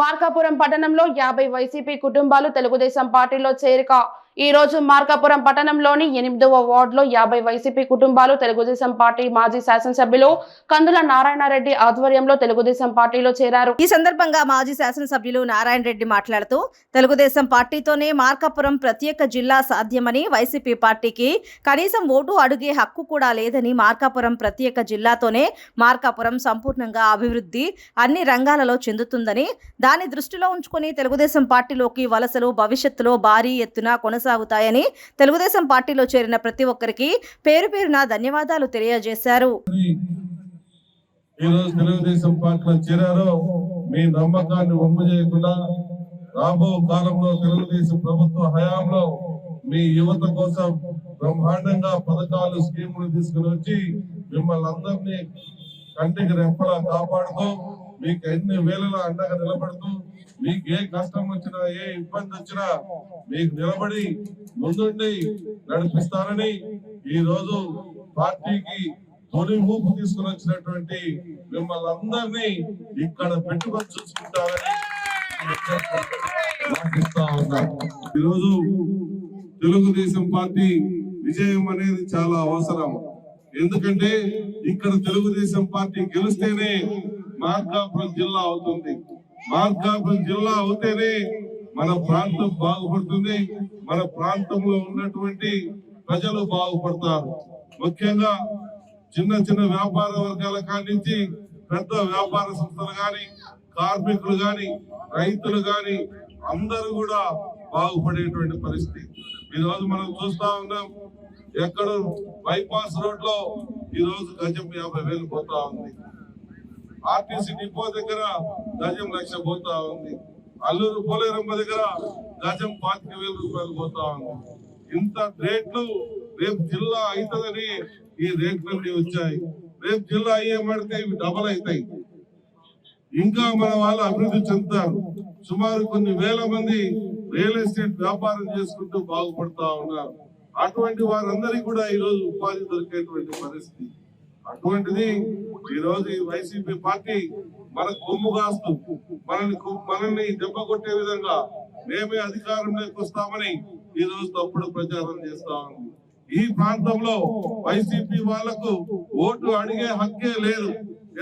మార్కాపురం పట్టణంలో యాభై వైసీపీ కుటుంబాలు తెలుగుదేశం పార్టీలో చేరిక ఈ రోజు మార్కాపురం పట్టణంలోని ఎనిమిదవ వార్డులో యాభై వైసీపీ కుటుంబాలు తెలుగుదేశం పార్టీ మాజీ శాసనసభ్యులు కందుల నారాయణరెడ్డి ఆధ్వర్యంలో తెలుగుదేశం పార్టీలో చేరారు. ఈ సందర్భంగా మాజీ శాసనసభ్యులు నారాయణ రెడ్డి మాట్లాడుతూ తెలుగుదేశం పార్టీతోనే మార్కాపురం ప్రత్యేక జిల్లా సాధ్యమని వైసీపీ పార్టీకి కనీసం ఓటు అడుగే హక్కు కూడా లేదని మార్కాపురం ప్రత్యేక జిల్లాతోనే మార్కాపురం సంపూర్ణంగా అభివృద్ధి అన్ని రంగాలలో చెందుతుందని దాన్ని దృష్టిలో ఉంచుకొని తెలుగుదేశం పార్టీలోకి వలసలు భవిష్యత్తులో భారీ ఎత్తున కొనసాగుతాయని తెలుగుదేశం పార్టీలో చేరిన ప్రతి ఒక్కరికి పేరు పేరున ధన్యవాదాలు తెలియజేశారు. ఈరోజు తెలుగుదేశం పార్టీలో చేరారో మీ నమ్మకాన్ని వమ్ము చేయకుండా రాబో కాలంలో తెలుగుదేశం ప్రభుత్వ హయాంలో మీ యువత కోసం బ్రహ్మాండంగా పథకాలు స్కీములు తీసుకుని వచ్చి మిమ్మల్ని అందరినీ కంటికి రెప్పలా కాపాడుతూ మీకు ఎన్ని వేలలా అండగా నిలబడుతూ మీకు ఏ కష్టం వచ్చినా ఏ ఇబ్బంది వచ్చినా మీకు నిలబడి ముందుండి నడిపిస్తారని ఈ రోజు పార్టీకి తొలి ఊపు తీసుకుని వచ్చినటువంటి మిమ్మల్ని అందరినీ ఇక్కడ పెట్టుకొని చూసుకుంటారని ఈరోజు తెలుగుదేశం పార్టీ విజయం అనేది చాలా అవసరం. ఎందుకంటే ఇక్కడ తెలుగుదేశం పార్టీ గెలిస్తేనే మార్కాపురం జిల్లా అవుతుంది. మార్కాపురం జిల్లా అవుతేనే మన ప్రాంతం బాగుపడుతుంది. మన ప్రాంతంలో ఉన్నటువంటి ప్రజలు బాగుపడతారు. ముఖ్యంగా చిన్న చిన్న వ్యాపార వర్గాల కానించి పెద్ద వ్యాపార సంస్థలు కానీ కార్మికులు కానీ రైతులు కానీ అందరూ కూడా బాగుపడేటువంటి పరిస్థితి. ఈరోజు రోజు మనం చూస్తా ఉన్నాం ఎక్కడ బైపాస్ రోడ్లో ఈరోజు ఈ రోజు గజం యాభై వేలు పోతా ఉంది. ఆర్టీసీ డిపో దగ్గర గజం లక్ష పోతా ఉంది. అల్లూరు పోలేరమ్మ దగ్గర గజం పాతిక వేల రూపాయలు పోతా ఉంది. ఇంత రేట్లు రేపు జిల్లా అవుతుందని ఈ రేట్లన్నీ వచ్చాయి. రేపు జిల్లా అయ్యేమడితే ఇవి డబల్ అవుతాయి. ఇంకా మన వాళ్ళు అభివృద్ధి చెందుతారు. సుమారు కొన్ని వేల మంది రియల్ ఎస్టేట్ వ్యాపారం చేసుకుంటూ బాగుపడతా ఉన్నారు. అటువంటి వారందరికీ కూడా ఈ రోజు ఉపాధి దొరికేటువంటి పరిస్థితి. అటువంటిది ఈ రోజు ఈ వైసీపీ పార్టీ మన కొమ్ము కాస్తూ మనల్ని మనల్ని దెబ్బ కొట్టే విధంగా మేమే అధికారంలోకి వస్తామని ఈ రోజు తప్పుడు ప్రచారం చేస్తా ఉంది. ఈ ప్రాంతంలో వైసీపీ వాళ్ళకు ఓటు అడిగే హక్కే లేదు.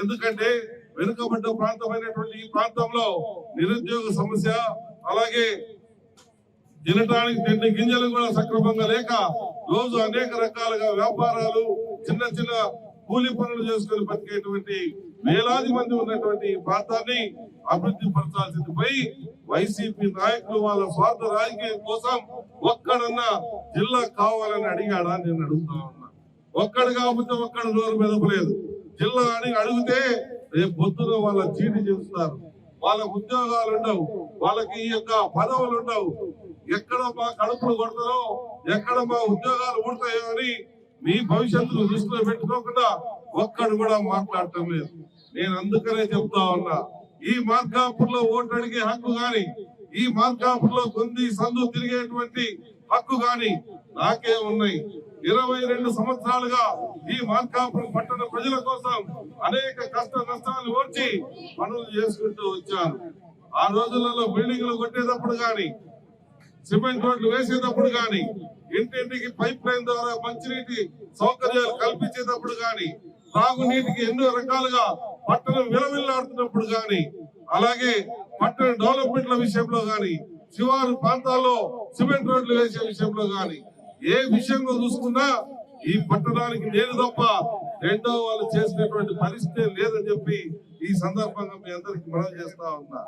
ఎందుకంటే వెనుకబడ్డ ప్రాంతమైనటువంటి ఈ ప్రాంతంలో నిరుద్యోగ సమస్య అలాగే తినడానికి తిండి గింజలు కూడా సక్రమంగా లేక రోజు అనేక రకాలుగా వ్యాపారాలు చిన్న చిన్న కూలి పనులు చేసుకుని బతికేటువంటి వేలాది మంది ఉన్నటువంటి ప్రాంతాన్ని అభివృద్ధి పరచాల్సింది వైసీపీ నాయకులు వాళ్ళ స్వార్థ రాజకీయం కోసం ఒక్కడన్నా జిల్లా కావాలని అడిగాడా నేను అడుగుతా ఉన్నా. ఒక్కడు కాకపోతే ఒక్కడు నోరు మెదపలేదు. జిల్లా అని అడిగితే రేపు పొద్దున వాళ్ళ చీటి చేస్తారు వాళ్ళకు ఉద్యోగాలు ఉండవు. వాళ్ళకి ఈ యొక్క పదవులు ఉండవు. ఎక్కడ మా కడుపులు కొడతారో ఎక్కడ మా ఉద్యోగాలు ఊడతాయో అని మీ భవిష్యత్తును దృష్టిలో పెట్టుకోకుండా ఒక్కడు కూడా మాట్లాడటం లేదు. నేను అందుకనే చెప్తా ఉన్నా ఈ మార్కాపుర్లో ఓటు అడిగే హక్కు గాని ఈ మార్కాపుర్లో కొంది సందు తిరిగేటువంటి హక్కు గాని నాకే ఉన్నాయి. ఇరవై రెండు సంవత్సరాలుగా ఈ మార్కాపురం పట్టణ ప్రజల కోసం అనేక కష్ట నష్టాలు ఓర్చి పనులు చేసుకుంటూ వచ్చాను. ఆ రోజులలో బిల్డింగ్లు కొట్టేటప్పుడు గాని సిమెంట్ రోడ్లు వేసేటప్పుడు కానీ ఇంటింటికి పైప్ లైన్ ద్వారా మంచినీటి సౌకర్యాలు కల్పించేటప్పుడు కానీ తాగునీటికి ఎన్నో రకాలుగా పట్టణం విలవిల్లాడుతున్నప్పుడు కానీ అలాగే పట్టణ డెవలప్మెంట్ల విషయంలో కానీ శివారు ప్రాంతాల్లో సిమెంట్ రోడ్లు వేసే విషయంలో కానీ ఏ విషయంలో చూసుకున్నా ఈ పట్టణానికి నేను తప్ప రెండో వాళ్ళు చేసినటువంటి పరిస్థితి లేదని చెప్పి ఈ సందర్భంగా మీ అందరికి మనం చేస్తా ఉన్నా.